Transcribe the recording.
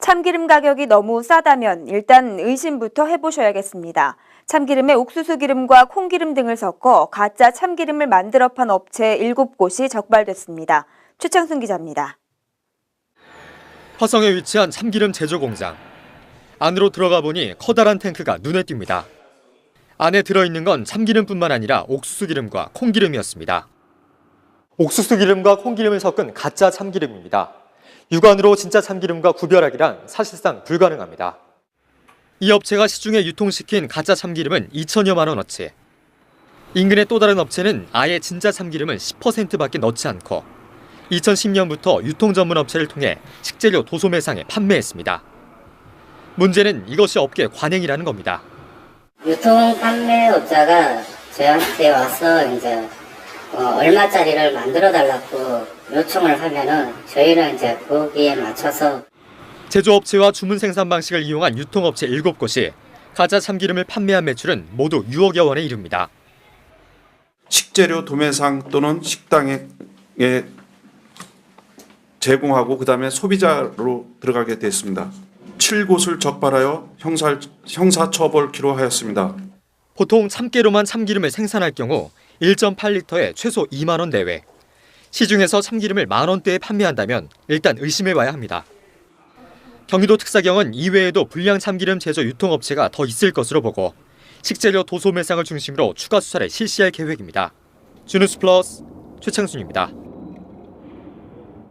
참기름 가격이 너무 싸다면 일단 의심부터 해보셔야겠습니다. 참기름에 옥수수 기름과 콩기름 등을 섞어 가짜 참기름을 만들어 판 업체 7곳이 적발됐습니다. 최창순 기자입니다. 화성에 위치한 참기름 제조 공장. 안으로 들어가 보니 커다란 탱크가 눈에 띕니다. 안에 들어있는 건 참기름뿐만 아니라 옥수수 기름과 콩기름이었습니다. 옥수수 기름과 콩기름을 섞은 가짜 참기름입니다. 육안으로 진짜 참기름과 구별하기란 사실상 불가능합니다. 이 업체가 시중에 유통시킨 가짜 참기름은 2천여만 원어치. 인근의 또 다른 업체는 아예 진짜 참기름을 10%밖에 넣지 않고 2010년부터 유통 전문 업체를 통해 식재료 도소매상에 판매했습니다. 문제는 이것이 업계 관행이라는 겁니다. 유통 판매업자가 저희한테 와서 이제 어, 얼마짜리를 만들어 달라고 요청을 하면은 저희는 이제 거기에 맞춰서 제조업체와 주문 생산 방식을 이용한 유통업체 7곳이 가짜 참기름을 판매한 매출은 모두 6억여 원에 이릅니다. 식재료 도매상 또는 식당에 에 제공하고 그다음에 소비자로 들어가게 됐습니다. 7곳을 적발하여 형사 형사 처벌키로 하였습니다. 보통 참깨로만 참기름을 생산할 경우 1.8리터에 최소 2만 원 내외. 시중에서 참기름을 만 원대에 판매한다면 일단 의심해 봐야 합니다. 경기도 특사경은 이외에도 불량 참기름 제조 유통업체가 더 있을 것으로 보고 식재료 도소 매상을 중심으로 추가 수사를 실시할 계획입니다. 주누스 플러스 최창순입니다.